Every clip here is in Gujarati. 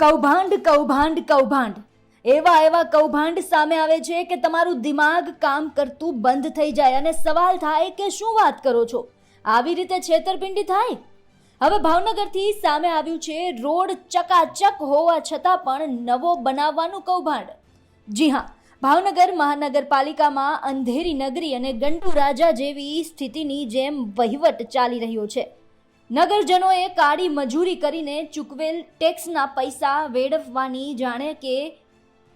કૌભાંડ કૌભાંડ કૌભાંડ. એવા એવા કૌભાંડ સામે આવે છે કે તમારું દિમાગ કામ કરતું બંધ થઈ જાય અને સવાલ થાય કે શું વાત કરો છો? આવી રીતે છેતરપિંડી થાય? હવે ભાવનગરથી સામે આવ્યું છે રોડ ચકાચક હોવા છતાં પણ નવો બનાવવાનું કૌભાંડ. જી હા, ભાવનગર મહાનગરપાલિકામાં અંધેરી નગરી અને ગંડુ રાજા જેવી સ્થિતિની જેમ વહીવટ ચાલી રહ્યો છે. નગરજનોએ કાળી મજૂરી કરીને ચૂકવેલ ટેક્સના પૈસા વેડફવાની જાણે કે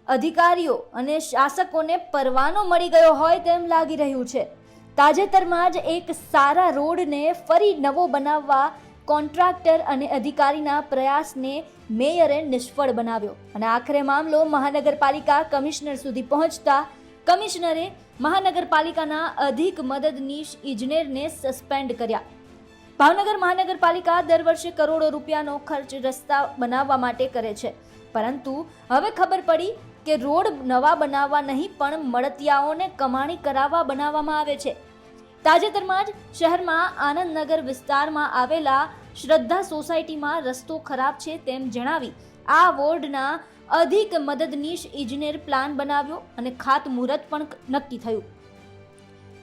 અધિકારીઓ અને શાસકોને પરવાનો મળી ગયો હોય તેમ લાગી રહ્યું છે. તાજેતરમાં જ એક સારા રોડને ફરી નવો બનાવવા કોન્ટ્રાક્ટર અને અધિકારીના પ્રયાસને મેયરે નિષ્ફળ બનાવ્યો અને આખરે મામલો મહાનગરપાલિકા કમિશનર સુધી પહોંચતા કમિશનરે મહાનગરપાલિકાના અધિક મદદનીશ ઇજનેરને સસ્પેન્ડ કર્યા. ભાવનગર મહાનગરપાલિકા દર વર્ષે કરોડો રૂપિયાનો ખર્ચ રસ્તા બનાવવા માટે કરે છે. પરંતુ હવે ખબર પડી કે રોડ નવા બનાવવા નહીં, પણ મળતિયાઓને કમાણી કરાવવા બનાવવામાં આવે છે. તાજેતરમાં જ શહેરમાં આનંદનગર વિસ્તારમાં આવેલા શ્રદ્ધા સોસાયટીમાં રસ્તો ખરાબ છે તેમ જણાવી આ વોર્ડના અધિક મદદનીશ ઇજનેર પ્લાન બનાવ્યો અને ખાતમુહૂર્ત પણ નક્કી થયું.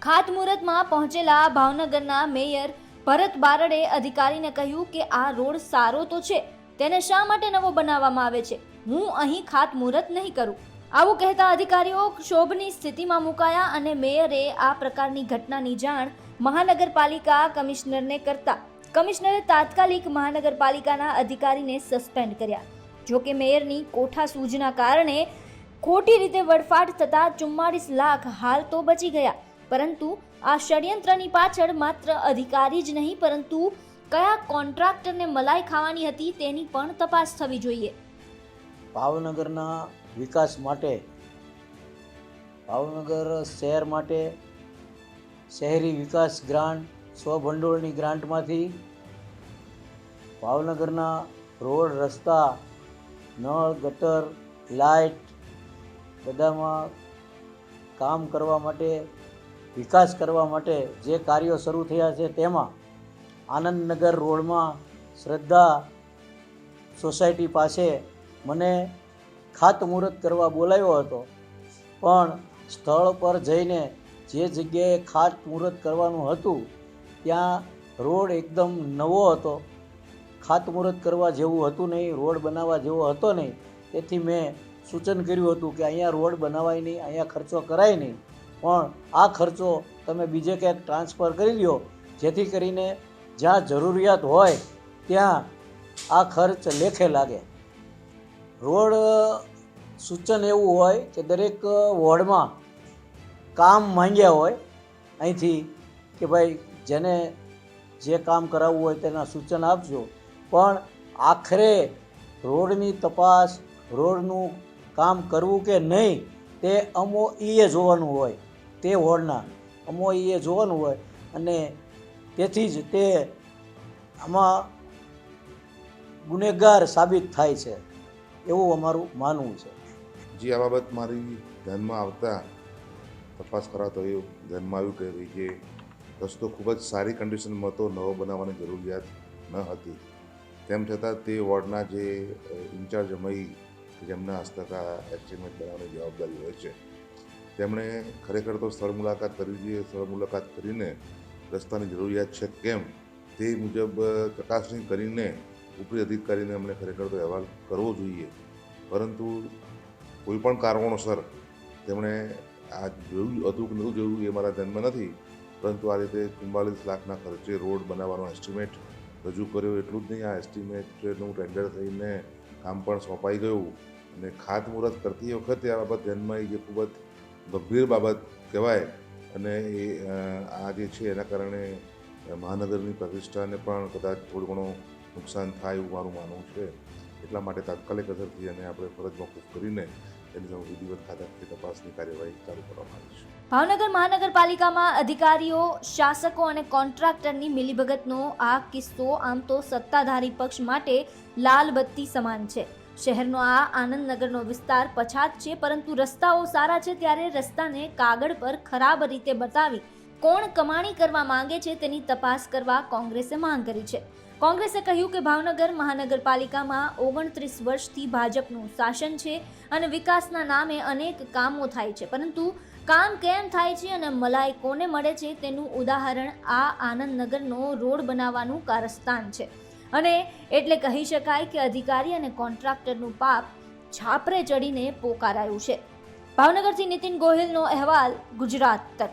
ખાતમુહૂર્તમાં પહોંચેલા ભાવનગરના મેયર ભરત બારડે અધિકારીને કહ્યું કે આ રોડ સારો તો છે, તેને શા માટે નવો બનાવવામાં આવે છે? હું અહીં ખાતમુહૂર્ત નહીં કરું. આવું કહેતા અધિકારીઓ ક્ષોભની સ્થિતિમાં મુકાયા અને મેયરે આ પ્રકારની ઘટનાની જાણ મહાનગરપાલિકા કમિશનરને કરતા, કમિશનરે તાત્કાલિક મહાનગરપાલિકાના અધિકારીને સસ્પેન્ડ કર્યા. જોકે મેયરની કોઠા સૂજના કારણે ખોટી રીતે વડફાટ થતા ચુમ્માળીસ લાખ હાલ તો બચી ગયા, પરંતુ આ ષડયંત્રની પાછળ માત્ર અધિકારી જ નહીં, પરંતુ કયા કોન્ટ્રાક્ટરને મલાઈ ખાવાની હતી તેની પણ તપાસ થવી જોઈએ. ભાવનગરના વિકાસ માટે, ભાવનગર શહેર માટે, શહેરી વિકાસ ગ્રાન્ટ, સ્વભંડોળની ગ્રાન્ટમાંથી ભાવનગરના રોડ, રસ્તા, નળ, ગટર, લાઇટ બધામાં કામ કરવા માટે વિકાસ કરવા માટે જે કાર્યો શરૂ થયા છે તેમાં આનંદનગર રોડમાં શ્રદ્ધા સોસાયટી પાસે મને ખાતમુહૂર્ત કરવા બોલાવ્યો હતો. પણ સ્થળ પર જઈને જે જગ્યાએ ખાતમુહૂર્ત કરવાનું હતું, ત્યાં રોડ એકદમ નવો હતો. ખાતમુહૂર્ત કરવા જેવું હતું નહીં, રોડ બનાવવા જેવો હતો નહીં. તેથી મેં સૂચન કર્યું હતું કે અહીંયા રોડ બનાવાય નહીં, અહીંયા ખર્ચો કરાય નહીં. પણ આ ખર્ચો તમે બીજે ક્યાંક ટ્રાન્સફર કરી લ્યો. જેથી કરીને જ્યાં જરૂરિયાત હોય ત્યાં આ ખર્ચ લેખે લાગે. રોડ સૂચન એવું હોય કે દરેક વોર્ડમાં કામ માંગ્યા હોય, અહીંથી કે ભાઈ જેને જે કામ કરાવવું હોય તેના સૂચન આપજો. પણ આખરે રોડની તપાસ, રોડનું કામ કરવું કે નહીં, તે અમો એ જોવાનું હોય. તે વોર્ડના. અમો એ જોવાનું હોય અને તેથી જ તે આમાં ગુનેગાર સાબિત થાય છે એવું અમારું માનવું છે. જે, આ બાબત મારી ધ્યાનમાં આવતા તપાસ કરાતો એ ધ્યાનમાં આવ્યું કે ભાઈ જે રસ્તો ખૂબ જ સારી કન્ડિશનમાં હતો, નવો બનાવવાની જરૂરિયાત ન હતી. તેમ છતાં તે વોર્ડના જે ઇન્ચાર્જ મઈ જેમના હસ્તક આ એસ્ટિમેટ બનાવવાની જવાબદારી હોય છે તેમણે ખરેખર તો સ્થળ મુલાકાત કરવી જોઈએ. સ્થળ મુલાકાત કરીને રસ્તાની જરૂરિયાત છે કેમ? તે મુજબ ચકાસણી કરીને ઉપરી અધિકારીને અમને ખરેખર તો અહેવાલ કરવો જોઈએ. પરંતુ કોઈપણ કારણોસર તેમણે આ જોયું હતું કે નહોતું જોયું એ મારા ધ્યાનમાં નથી. પરંતુ આ રીતે ચુમ્માલીસ લાખના ખર્ચે રોડ બનાવવાનો એસ્ટિમેટ રજૂ કર્યો. એટલું જ નહીં, આ એસ્ટિમેટનું ટેન્ડર થઈને કામ પણ સોંપાઈ ગયું. અને ખાતમુહૂર્ત કરતી વખતે આ બાબત ધ્યાનમાં આવી જે ખૂબ જ ગંભીર બાબત કહેવાય અને એ આ જે છે એના કારણે મહાનગરની પ્રતિષ્ઠાને પણ કદાચ થોડું ઘણું નુકસાન થાય એવું મારું માનવું છે. એટલા માટે તાત્કાલિક અસરથી અને આપણે ફરજ મોકૂફ કરીને તેની સામે વિધિવત ખાતાથી તપાસની કાર્યવાહી ચાલુ કરવામાં આવી છે. ભાવનગર મહાનગરપાલિકામાં અધિકારીઓ, શાસકો અને કોન્ટ્રાક્ટરની મિલીભગતનો આ કિસ્સો આમ તો સત્તાધારી પક્ષ માટે લાલ બત્તી સમાન છે. શહેરનો આ આનંદનગરનો વિસ્તાર પછાત છે, પરંતુ રસ્તાઓ સારા છે ત્યારે રસ્તાને કાગળ પર ખરાબ રીતે બતાવી કોણ કમાણી કરવા માંગે છે તેની તપાસ કરવા કોંગ્રેસે માંગ કરી છે. કોંગ્રેસે કહ્યું કે ભાવનગર મહાનગરપાલિકામાં ઓગણત્રીસ વર્ષથી ભાજપનું શાસન છે અને વિકાસના નામે અનેક કામો થાય છે, પરંતુ કામ કેમ થાય છે અને મલાઈ કોને મળે છે તેનું ઉદાહરણ આ આનંદનગરનો રોડ બનાવવાનું કારસ્તાન છે. અને એટલે કહી શકાય કે અધિકારી અને કોન્ટ્રાક્ટરનું પાપ છાપરે ચડીને પોકારાયું છે. ભાવનગરથી નીતિન ગોહિલનો અહેવાલ ગુજરાત તક.